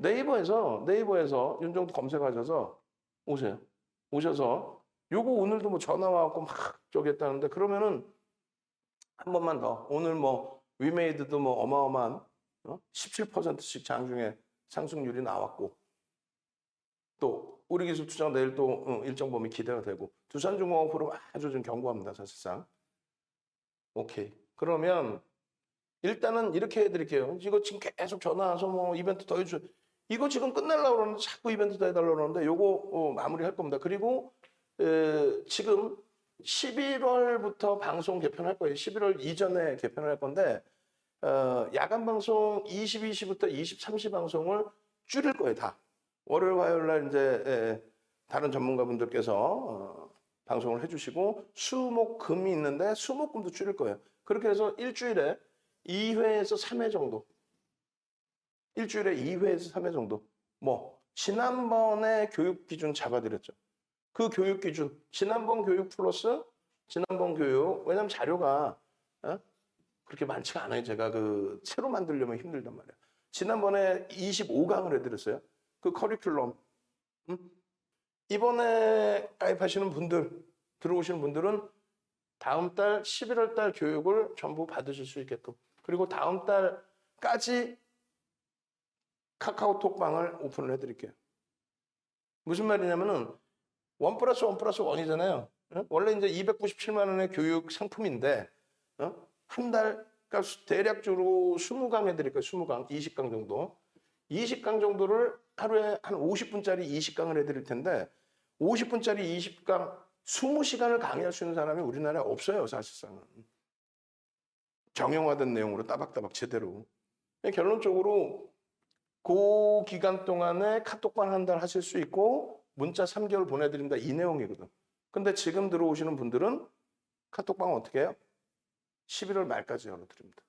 네이버에서 네이버에서 윤정도 검색하셔서 오세요. 오셔서 요거 오늘도 뭐 전화 와갖고 막 저기 했다는데 그러면은 한 번만 더. 오늘 뭐 위메이드도 뭐 어마어마한 어? 17%씩 장중에 상승률이 나왔고. 또 우리 기술 투자가 내일 또 어, 일정 범위 기대가 되고. 두산중공업 프로 아주 좀 견고합니다 사실상. 오케이. 그러면 일단은 이렇게 해드릴게요. 이거 지금 계속 전화 와서 뭐 이벤트 더 해줘 이거 지금 끝내려고 그러는데 자꾸 이벤트 더 해달라고 그러는데 요거 어, 마무리할 겁니다 그리고 에, 지금 11월부터 방송 개편할 거예요 11월 이전에 개편을 할 건데 어, 야간 방송 22시부터 23시 방송을 줄일 거예요 다 월요일 화요일 날 이제 에, 다른 전문가분들께서 어, 방송을 해주시고 수목금이 있는데 수목금도 줄일 거예요. 그렇게 해서 일주일에 2회에서 3회 정도. 일주일에 2회에서 3회 정도. 뭐 지난번에 교육 기준 잡아드렸죠. 그 교육 기준 지난번 교육 플러스 지난번 교육 왜냐면 자료가 어? 그렇게 많지가 않아요. 제가 그 새로 만들려면 힘들단 말이에요. 지난번에 25강을 해드렸어요. 그 커리큘럼. 음? 이번에 가입하시는 분들, 들어오시는 분들은 다음 달 11월 달 교육을 전부 받으실 수 있게끔. 그리고 다음 달까지 카카오톡방을 오픈을 해드릴게요. 무슨 말이냐면은 원 플러스 원 플러스 원이잖아요. 어? 원래 이제 297만 원의 교육 상품인데 어? 한 달, 그러니까 대략적으로 20강 해드릴 거예요. 20강, 20강 정도. 20강 정도를 하루에 한 50분짜리 20강을 해드릴 텐데 50분짜리 20강 20시간을 강의할 수 있는 사람이 우리나라에 없어요 사실상은 정형화된 내용으로 따박따박 제대로 결론적으로 그 기간 동안에 카톡방 한 달 하실 수 있고 문자 3개월 보내드린다 이 내용이거든 근데 지금 들어오시는 분들은 카톡방 어떻게 해요? 11월 말까지 열어드립니다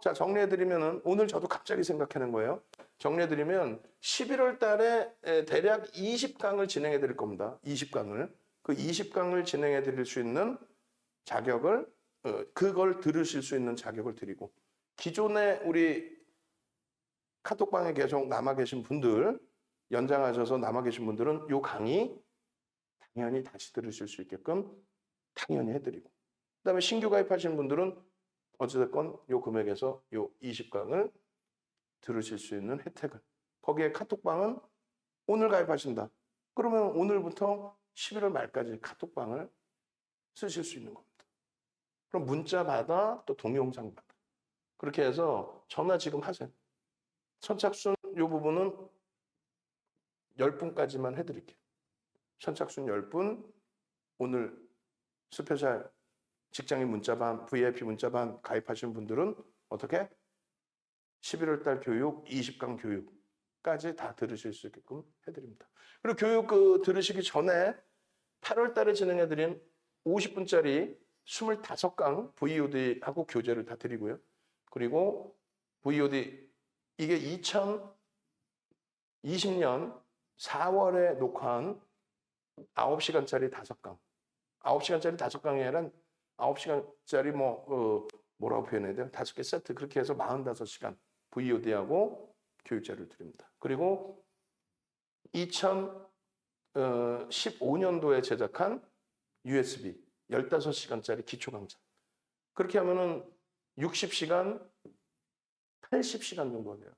자, 정리해드리면은 오늘 저도 갑자기 생각하는 거예요. 정리해드리면 11월 달에 에, 대략 20강을 진행해 드릴 겁니다. 20강을. 그 20강을 진행해 드릴 수 있는 자격을, 어, 그걸 들으실 수 있는 자격을 드리고, 기존에 우리 카톡방에 계속 남아 계신 분들, 연장하셔서 남아 계신 분들은 요 강의 당연히 다시 들으실 수 있게끔 당연히 해드리고, 그 다음에 신규 가입하시는 분들은 어찌됐건 요 금액에서 요 20강을 들으실 수 있는 혜택을 거기에 카톡방은 오늘 가입하신다. 그러면 오늘부터 11월 말까지 카톡방을 쓰실 수 있는 겁니다. 그럼 문자 받아 또 동영상 받아. 그렇게 해서 전화 지금 하세요. 선착순 요 부분은 10분까지만 해드릴게요. 선착순 10분 오늘 스페셜 직장인 문자반, VIP 문자반 가입하신 분들은 어떻게? 11월 달 교육, 20강 교육까지 다 들으실 수 있게끔 해드립니다. 그리고 교육 그 들으시기 전에 8월 달에 진행해드린 50분짜리 25강 VOD하고 교재를 다 드리고요. 그리고 VOD 이게 2020년 4월에 녹화한 9시간짜리 5강. 9시간짜리 5강이 아니라 9시간짜리 뭐, 어, 뭐라고 표현해야 돼요? 다섯 개 세트 그렇게 해서 45시간 VOD하고 교육자를 드립니다. 그리고 2015년도에 제작한 USB 15시간짜리 기초 강좌. 그렇게 하면은 60시간, 80시간 정도 돼요.